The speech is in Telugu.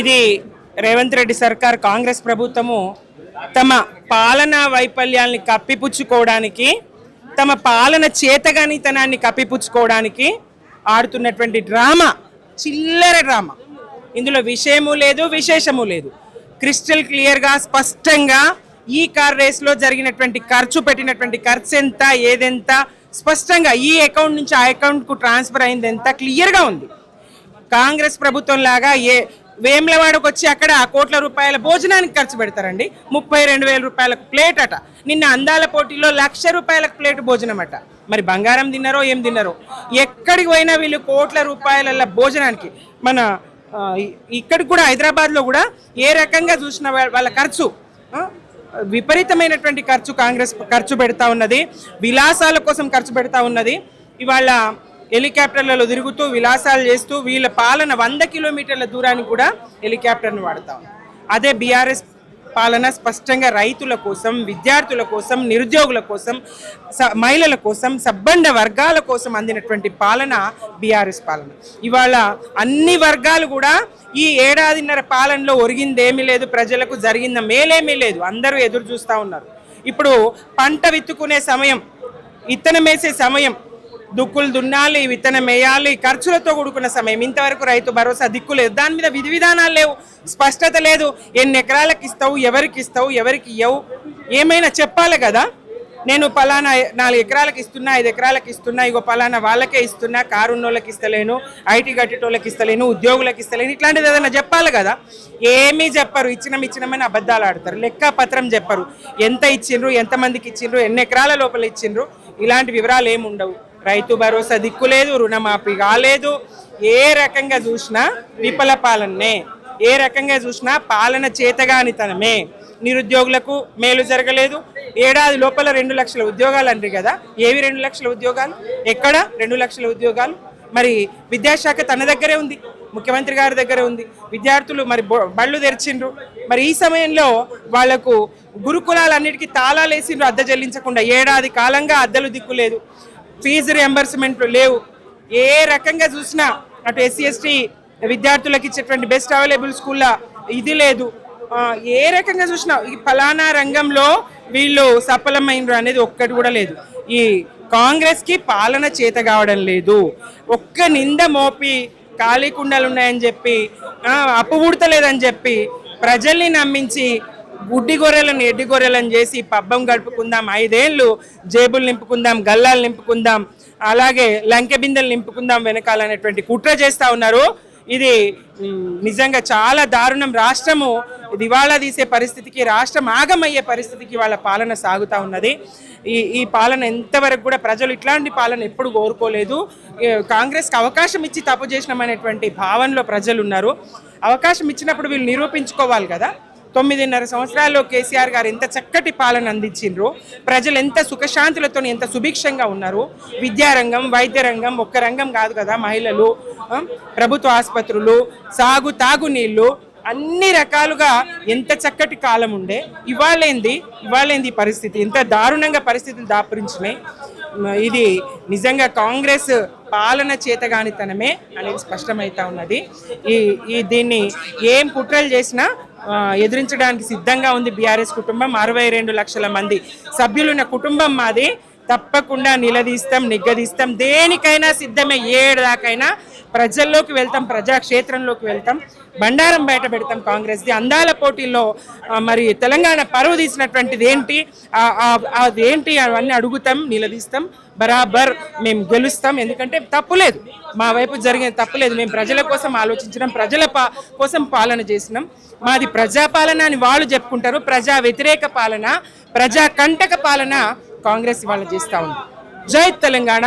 ఇది రేవంత్ రెడ్డి సర్కార్ కాంగ్రెస్ ప్రభుత్వము తమ పాలనా వైఫల్యాల్ని కప్పిపుచ్చుకోవడానికి తమ పాలన చేతగానితనాన్ని కప్పిపుచ్చుకోవడానికి ఆడుతున్నటువంటి డ్రామా చిల్లర డ్రామా. ఇందులో విషయము లేదు విశేషము లేదు. క్రిస్టల్ క్లియర్గా స్పష్టంగా ఈ కార్ రేస్లో జరిగినటువంటి ఖర్చు పెట్టినటువంటి ఖర్చు ఎంత ఏదెంత స్పష్టంగా ఈ అకౌంట్ నుంచి ఆ అకౌంట్కు ట్రాన్స్ఫర్ అయింది ఎంత క్లియర్గా ఉంది. కాంగ్రెస్ ప్రభుత్వం లాగా ఏ వేములవాడకు వచ్చి అక్కడ కోట్ల రూపాయల భోజనానికి ఖర్చు పెడతారండి. ముప్పై రెండు వేల రూపాయలకు ప్లేట్ అట. నిన్న అందాల పోటీలో లక్ష రూపాయలకు ప్లేట్ భోజనం అట. మరి బంగారం తిన్నారో ఏం తిన్నారో? ఎక్కడికి పోయినా వీళ్ళు కోట్ల రూపాయల భోజనానికి మన ఇక్కడ ఇక్కడికి కూడా హైదరాబాద్లో కూడా ఏ రకంగా చూసిన వాళ్ళ ఖర్చు విపరీతమైనటువంటి ఖర్చు కాంగ్రెస్ ఖర్చు పెడతా ఉన్నది. విలాసాల కోసం ఖర్చు పెడతా ఉన్నది. ఇవాళ హెలికాప్టర్లలో తిరుగుతూ విలాసాలు చేస్తూ వీళ్ళ పాలన వంద కిలోమీటర్ల దూరానికి కూడా హెలికాప్టర్ను వాడతాం అదే బీఆర్ఎస్ పాలన స్పష్టంగా రైతుల కోసం విద్యార్థుల కోసం నిరుద్యోగుల కోసం స- మహిళల కోసం సబ్బండ వర్గాల కోసం అందినటువంటి పాలన బీఆర్ఎస్ పాలన. ఇవాళ అన్ని వర్గాలు కూడా ఈ ఏడాదిన్నర పాలనలో ఒరిగిందేమీ లేదు ప్రజలకు జరిగింద మేలేమీ లేదు అందరూ ఎదురు చూస్తూ ఉన్నారు. ఇప్పుడు పంట విత్తుకునే సమయం ఇత్తనం వేసే సమయం దుక్కులు దున్నాలి విత్తనం వేయాలి ఖర్చులతో కూడుకున్న సమయం. ఇంతవరకు రైతు భరోసా దిక్కు లేదు. దాని మీద విధి విధానాలు లేవు. స్పష్టత లేదు. ఎన్ని ఎకరాలకు ఇస్తావు ఎవరికి ఇస్తావు ఎవరికి ఇవ్వవు ఏమైనా చెప్పాలి కదా? నేను పలానా నాలుగు ఎకరాలకు ఇస్తున్నా ఐదు ఎకరాలకు ఇస్తున్నా ఇగో పలానా వాళ్ళకే ఇస్తున్నా కారు ఉన్నోళ్ళకి ఇస్తలేను ఐటీ కట్టేటోళ్ళకి ఇస్తలేను ఉద్యోగులకు ఇస్తలేను ఇట్లాంటిది ఏదైనా చెప్పాలి కదా? ఏమీ చెప్పరు. ఇచ్చినం ఇచ్చినమని అబద్ధాలు ఆడతారు. లెక్క పత్రం చెప్పరు. ఎంత ఇచ్చిండ్రు ఎంతమందికి ఇచ్చిండ్రు ఎన్ని ఎకరాల లోపల ఇచ్చిండ్రు? ఇలాంటి వివరాలు ఏమి ఉండవు రైతు భరోసా దిక్కులేదు రుణమాఫీ కాలేదు. ఏ రకంగా చూసినా విఫల పాలనే ఏ రకంగా చూసినా పాలన చేతగానితనమే. నిరుద్యోగులకు మేలు జరగలేదు. ఏడాది లోపల రెండు లక్షల ఉద్యోగాలు అంటారు కదా. ఏవి రెండు లక్షల ఉద్యోగాలు? ఎక్కడ? రెండు లక్షల ఉద్యోగాలు. మరి విద్యాశాఖ తన దగ్గరే ఉంది. ముఖ్యమంత్రి గారి దగ్గరే ఉంది. విద్యార్థులు మరి బళ్ళు తెరిచిండ్రు. మరి ఈ సమయంలో వాళ్ళకు గురుకులాలన్నిటికీ తాళాలు వేసిండ్రు అద్దె చెల్లించకుండా. ఏడాది కాలంగా అద్దెలు దిక్కులేదు. ఫీజు రియంబర్స్మెంట్లు లేవు. ఏ రకంగా చూసినా అటు ఎస్సీ ఎస్టీ విద్యార్థులకు ఇచ్చేటువంటి బెస్ట్ అవైలబుల్ స్కూల్లో ఇది లేదు. ఏ రకంగా చూసినా ఈ ఫలానా రంగంలో వీళ్ళు సఫలమైనరు అనేది ఒక్కటి కూడా లేదు. ఈ కాంగ్రెస్కి పాలన చేత కావడం లేదు. ఒక్క నింద మోపి ఖాళీ కుండలు ఉన్నాయని చెప్పి అప్పు పుడతలేదని చెప్పి ప్రజల్ని నమ్మించి గుడ్డి గొర్రెలను ఎడ్డి గొర్రెలను చేసి పబ్బం గడుపుకుందాం ఐదేళ్ళు జేబులు నింపుకుందాం గల్లాలు నింపుకుందాం అలాగే లంకె బిందెలు నింపుకుందాం వెనకాలనేటువంటి కుట్ర చేస్తూ ఉన్నారు. ఇది నిజంగా చాలా దారుణం. రాష్ట్రము దివాళా తీసే పరిస్థితికి రాష్ట్రం ఆగమయ్యే పరిస్థితికి వాళ్ళ పాలన సాగుతూ ఉన్నది. ఈ ఈ పాలన ఎంతవరకు కూడా ప్రజలు ఇట్లాంటి పాలన ఎప్పుడు కోరుకోలేదు. కాంగ్రెస్కి అవకాశం ఇచ్చి తప్పు చేసినామనేటువంటి భావనలో ప్రజలు ఉన్నారు అవకాశం ఇచ్చినప్పుడు వీళ్ళు నిరూపించుకోవాలి కదా. తొమ్మిదిన్నర సంవత్సరాల్లో కేసీఆర్ గారు ఎంత చక్కటి పాలన అందించిండ్రు. ప్రజలు ఎంత సుఖశాంతులతో ఎంత సుభిక్షంగా ఉన్నారు. విద్యారంగం వైద్య రంగం ఒక్క రంగం కాదు కదా మహిళలు ప్రభుత్వ ఆసుపత్రులు సాగు తాగునీళ్ళు అన్ని రకాలుగా ఎంత చక్కటి కాలం ఉండే. ఇవాళేంది ఇవాళేంది పరిస్థితి. ఎంత దారుణంగా పరిస్థితులు దాపురించినాయి. ఇది నిజంగా కాంగ్రెస్ పాలన చేతగానితనమే అనేది స్పష్టమవుతా ఉన్నది. ఈ ఈ దీన్ని ఏం కుట్రలు చేసినా ఎదిరించడానికి సిద్ధంగా ఉంది బీఆర్ఎస్ కుటుంబం. అరవై రెండు లక్షల మంది సభ్యులున్న కుటుంబం మాది. తప్పకుండా నిలదీస్తాం నిగ్గదీస్తాం. దేనికైనా సిద్ధమే దాకైనా ప్రజల్లోకి వెళ్తాం ప్రజాక్షేత్రంలోకి వెళ్తాం. బండారం బయట పెడతాం కాంగ్రెస్ది. అందాల పోటీల్లో మరి తెలంగాణ పరువు తీసినటువంటిది ఏంటి? అదేంటి అవన్నీ అడుగుతాం నిలదీస్తాం. బరాబర్ మేము గెలుస్తాం. ఎందుకంటే తప్పులేదు మా వైపు జరిగిన తప్పులేదు మేము ప్రజల కోసం ఆలోచించడం ప్రజల కోసం పాలన చేసినాం. మాది ప్రజాపాలన అని వాళ్ళు చెప్పుకుంటారు. ప్రజా వ్యతిరేక పాలన ప్రజా కంటక పాలన కాంగ్రెస్ ఇవాళ చేస్తూ ఉంది. జై తెలంగాణ.